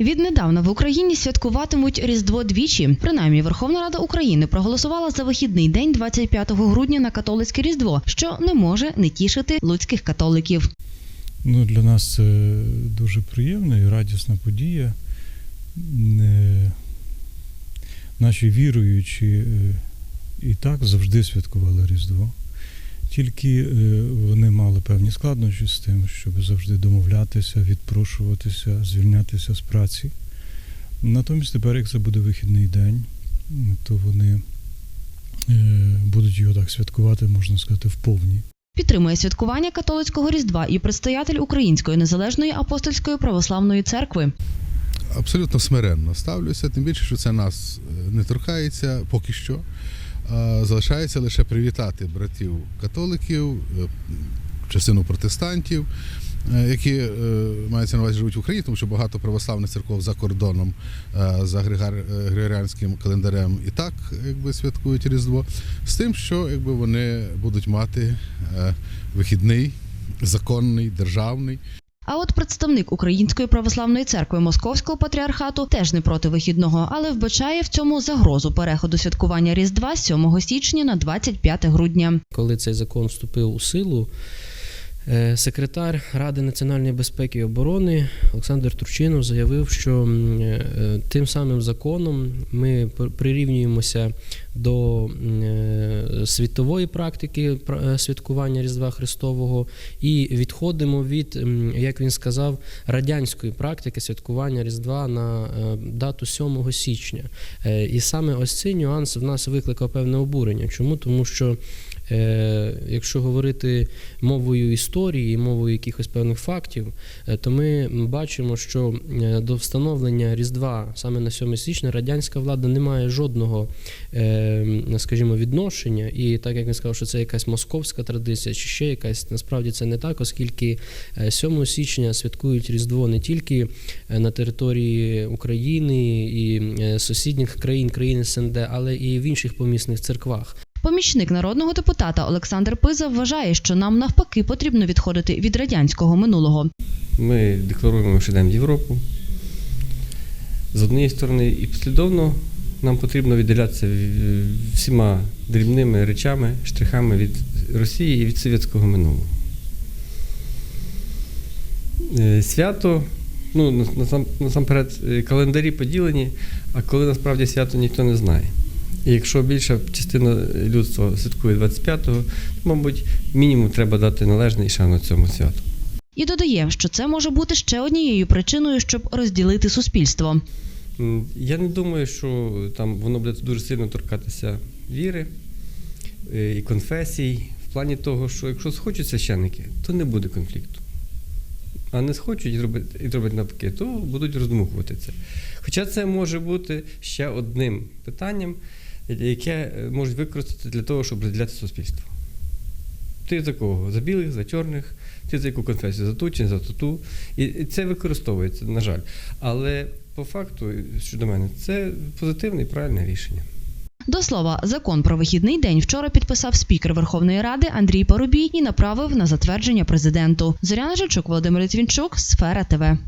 Віднедавна в Україні святкуватимуть Різдво двічі. Принаймні, Верховна Рада України проголосувала за вихідний день 25 грудня на католицьке Різдво, що не може не тішити луцьких католиків. Ну, для нас це дуже приємна і радісна подія. Наші віруючі е, і так завжди святкували Різдво. Тільки е, вони мали певні складнощі з тим, щоб завжди домовлятися, відпрошуватися, звільнятися з праці. Натомість тепер, як це буде вихідний день, то вони е, будуть його так святкувати, можна сказати, вповні. Підтримує святкування католицького Різдва і предстоятель Української незалежної апостольської православної церкви. абсолютно смиренно ставлюся, тим більше, що це нас е, не торкається поки що. Залишається лише привітати братів католиків, е, частину протестантів, е, які е, мається на увазі живуть в Україні, тому що багато православних церков за кордоном за григоріанським календарем і так якби святкують Різдво, з тим, що якби вони будуть мати вихідний, законний, державний. А от представник Української православної церкви Московського патріархату теж не проти вихідного, але вбачає в цьому загрозу переходу святкування Різдва з 7 січня на 25 грудня. Коли цей закон вступив у силу, секретар Ради національної безпеки і оборони Олександр Турчинов заявив, що е, тим самим законом ми прирівнюємося до е, світової практики пра- е, святкування Різдва Христового і відходимо від, як він сказав, радянської практики святкування Різдва на е, дату 7 січня. Е, І саме ось цей нюанс в нас викликав певне обурення. Чому? Тому що Е, якщо говорити мовою історії, мовою якихось певних фактів, е, то ми бачимо, що е, до встановлення Різдва саме на 7 січня радянська влада не має жодного, е, скажімо, відношення. І так як він сказав, що це якась московська традиція, чи ще якась, насправді це не так, оскільки е, 7 січня святкують Різдво не тільки е, на території України і е, сусідніх країн, країн СНД, але і в інших помісних церквах. Помічник народного депутата Олександр Пиза вважає, що нам навпаки потрібно відходити від радянського минулого. Ми декларуємо, що йдемо в Європу. З однієї сторони, і послідовно нам потрібно відділятися всіма дрібними речами, штрихами від Росії і від совєтського минулого. Е, Свято, ну, насамперед, е, календарі поділені, а коли насправді свято ніхто не знає. І якщо більша частина людства святкує 25-го, то, мабуть, мінімум треба дати належний шану цьому святу. І додає, що це може бути ще однією причиною, щоб розділити суспільство. Я не думаю, що там воно буде дуже сильно торкатися віри е, і конфесій, в плані того, що якщо схочуть священники, то не буде конфлікту. А не схочуть і зроблять, і зроблять навпаки, то будуть роздмухувати це. Хоча це може бути ще одним питанням, яке е, можуть використати для того, щоб розділяти суспільство. Ти за кого? За білих, за чорних, ти за яку конфесію? За ту чи за ту. І це використовується, на жаль. Але по факту, щодо мене, це позитивне і правильне рішення. До слова, закон про вихідний день вчора підписав спікер Верховної Ради Андрій Парубій і направив на затвердження президенту. Зоряна Жичук, Володимир Литвінчук, Сфера ТВ.